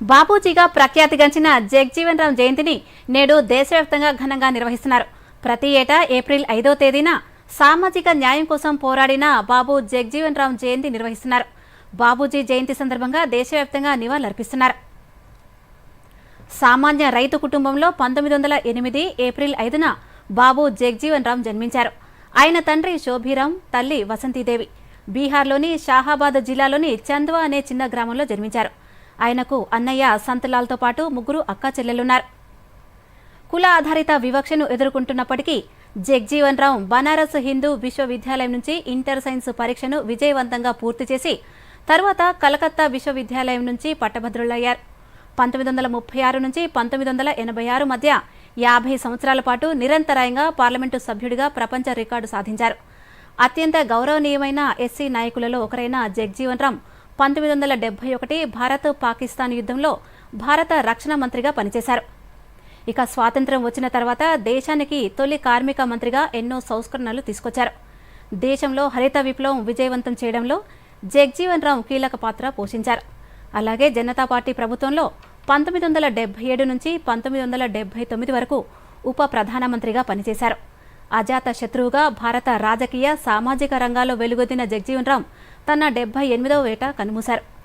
బాపూజీగా ప్రఖ్యాతిగాంచిన జగ్జీవన్ రామ్ జయంతిని నేడు దేశవ్యాప్తంగా ఘనంగా నిర్వహిస్తున్నారు. ప్రతి ఏటా ఏప్రిల్ ఐదో తేదీన సామాజిక న్యాయం కోసం పోరాడిన బాబు జగ్జీవన్ రామ్ జయంతి నిర్వహిస్తున్నారు. బాబూజీ జయంతి సందర్భంగా దేశవ్యాప్తంగా నివాళులర్పిస్తున్నారు. సామాన్య రైతు కుటుంబంలో పంతొమ్మిది వందల ఎనిమిది ఏప్రిల్ ఐదున బాబు జగ్జీవన్ రామ్ జన్మించారు. ఆయన తండ్రి శోభిరామ్ తల్లి వసంతీదేవి. బీహార్లోని షాహాబాద్ జిల్లాలోని చంద్వా అనే చిన్న గ్రామంలో జన్మించారు. ఆయనకు అన్నయ్య సంతలాల్తో పాటు ముగ్గురు అక్కా చెల్లెలున్నారు. కుల ఆధారిత వివక్షను ఎదుర్కొంటున్నప్పటికీ జగ్జీవన్ రామ్ బనారస్ హిందూ విశ్వవిద్యాలయం నుంచి ఇంటర్ సైన్స్ పరీక్షను విజయవంతంగా పూర్తి చేసి తర్వాత కలకత్తా విశ్వవిద్యాలయం నుంచి పట్టభద్రులయ్యారు. పంతొమ్మిది వందల ముప్పై ఆరు నుంచి పంతొమ్మిది వందల ఎనభై ఆరు మధ్య యాభై సంవత్సరాల పాటు నిరంతరాయంగా పార్లమెంటు సభ్యుడిగా ప్రపంచ రికార్డు సాధించారు. అత్యంత గౌరవనీయమైన ఎస్సీ నాయకులలో ఒకరైన జగ్జీవన్ రామ్ పంతొమ్మిది వందల డెబ్బై ఒకటి భారత్ పాకిస్తాన్ యుద్ధంలో భారత రక్షణ మంత్రిగా పనిచేశారు. ఇక స్వాతంత్ర్యం వచ్చిన తర్వాత దేశానికి తొలి కార్మిక మంత్రిగా ఎన్నో సంస్కరణలు తీసుకొచ్చారు. దేశంలో హరిత విప్లవం విజయవంతం చేయడంలో జగ్జీవన్ రామ్ కీలక పాత్ర పోషించారు. అలాగే జనతా పార్టీ ప్రభుత్వంలో పంతొమ్మిది వందల డెబ్బై ఏడు నుంచి పంతొమ్మిది వందల డెబ్బై తొమ్మిది వరకు ఉప ప్రధానమంత్రిగా పనిచేశారు. అజాత శత్రువుగా భారత రాజకీయ సామాజిక రంగాల్లో వెలుగొద్దిన జగ్జీవన్ రామ్ తన డెబ్బై ఎనిమిదవ ఏట కన్నుమూశారు